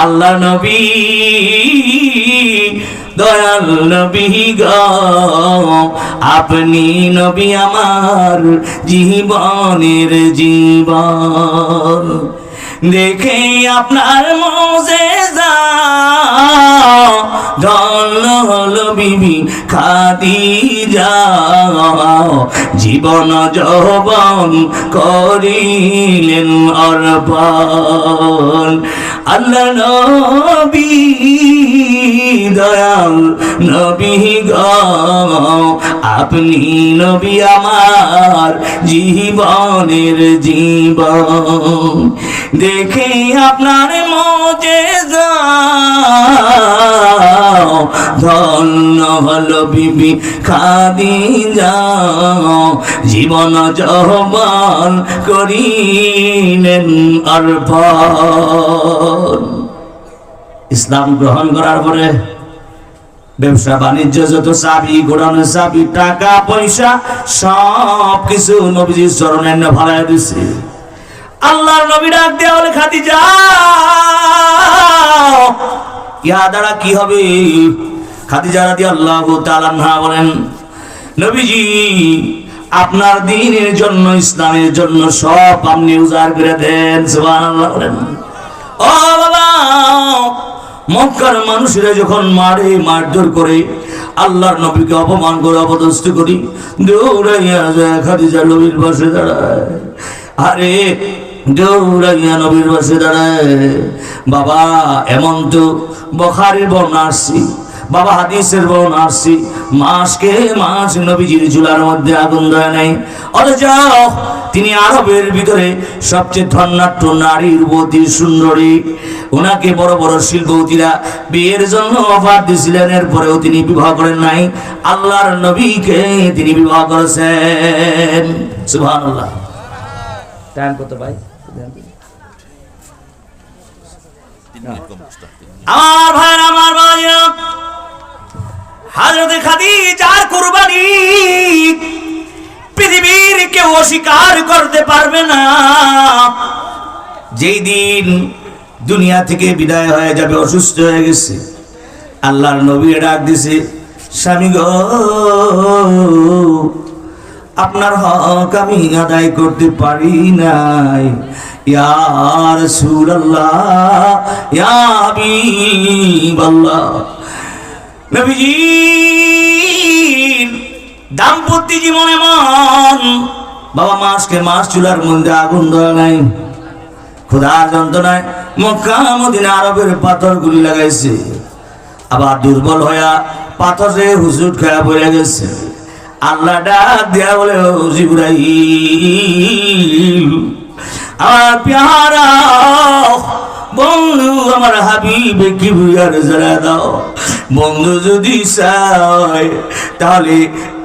আল্লাহ নবী, দয়াল নবী গ। আপনি নবী আমার জীবনের জীবন। দেখে আপনার মজে যা। ধন্য বিবি খাদি যা জীবন যৌবন করিলেন অর্পণ। আল্লাহ নবী, দয়াল নবী গ, আপনি নবী আমার জীবনের জীবন। দেখে আপনার মজে ধন্য হলো বিবি খাদি যাও জীবন যৌবন করিলেন অর্পণ ইসলাম গ্রহণ করার পরে ব্যবসা বাণিজ্য যত চাবি ঘোরানোর চাবি, টাকা, পয়সা সব কিছু নবীজির চরণে ভাড়ায় দিছে। আল্লাহর নবী ডাক দেওয়া বলে খাতি যাও ইহা দ্বারা কি হবে? খাদিজা রাদি আল্লাহ তালান্হা বলেন, নবীজি আপনার দিনের জন্য, ইসলামের জন্য সব আপনি উজাড় করে দেন মক্কার মানুষেরা যখন মারে, মারধর করে, আল্লাহর নবীকে অপমান করে, অপদস্থ করি, দৌড়াইয়া নবীর পাশে দাঁড়ায়। আরে, দৌড়াইয়া নবীর পাশে দাঁড়ায়। বাবা, এমন তো বখারের বর্ণা আসছি। বাবা হাদিসের বর্ণনা আসছি মাসকে মাস নবীজির চুলার মধ্যে আগুন দেয় নাই। অথচ তিনি আরবের ভিতরে সবচেয়ে ধন্যাট্য নারী রূপতী সুন্দরী। ওনাকে বড় বড় শিল্পতিরা বিয়ের জন্য অফার দিয়েছিলেন এরপরেও তিনি বিবাহ করেন নাই। আল্লাহর নবীকে তিনি বিবাহ করেছেন। সুবহানাল্লাহ। টাইম কত ভাই? আমার ভাই আমার ভাই কুরবানি পৃথিবীর কেউ অস্বীকার করতে পারবে না। যেই দিন দুনিয়া থেকে বিদায় হয়ে যাবে, অসুস্থ হয়ে গেছে, আল্লাহর নবী ডাক দিছে, স্বামী গো, আপনার হক আমি আদায় করতে পারি নাই। ইয়ার ইয়া হাবিবাল্লাহ। নবীজি দাম্পত্য জীবনে মন। বাবা মাসকে মাস চুলার মধ্যে আগুন দেওয়া নাই। ক্ষুধার যন্ত্রণায় মক্কা, মদিনা আরবের পাথর গুলি লাগাইছে। আবার দুর্বল হইয়া পাথরে হুজুট খায়া পড়ে গেছে। আল্লাহ ডাক দেয়া বলে জিব্রাইল, আমার পেয়ারা, বন্ধু, আমার হাবিবে কি বুঝার জানা দাও। বন্ধু যদি চায়, তাহলে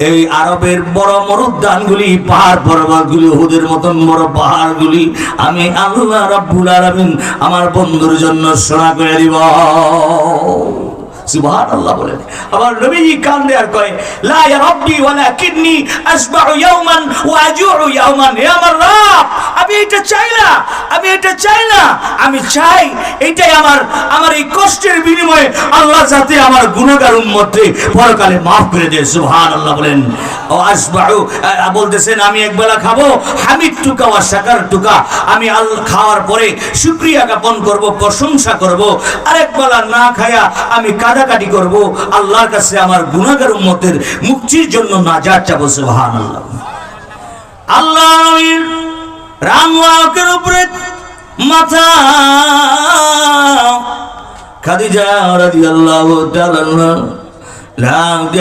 এই আরবের বড় মরুদ্যানগুলি, পাহাড় পর্বতগুলি, হুদের মতন বড় পাহাড়গুলি আমি আল্লাহ রাব্বুল আলামিন আমার বন্ধুর জন্য সোনা করে দিব। বলেন। আবার নবীজি কান্দে আর কয়, লা ইয়া রাব্বি ইয়াওমান ওয়া আজুউ ইয়াওমান, হে আমার রব, আমি এটা চাই না, আমি এটা চাই না, আমি চাই এটাই আমার আমার এই কষ্টের বিনিময়ে আল্লাহ যাতে আমার উম্মতকে পরকালে maaf করে দেয়, সুবহানাল্লাহ বলেন। ও বলতেছেন, আমি খাব, হামিদ টুকা ওয়া শাকার টুকা, আমি আল, খাওয়ার পরে শুকরিয়া জ্ঞাপন করব, প্রশংসা করব, আরেক বেলা না খায়া আমি কাটাকাটি করব, আল্লাহর কাছে আমার গুণাগার উম্মতের মুক্তির জন্য নাজাত চাবো সুহান আল্লাহ আল্লাহ রামওয়াকের উপরে মাথা খাদিজা রাদিয়াল্লাহু তাআলা লাগ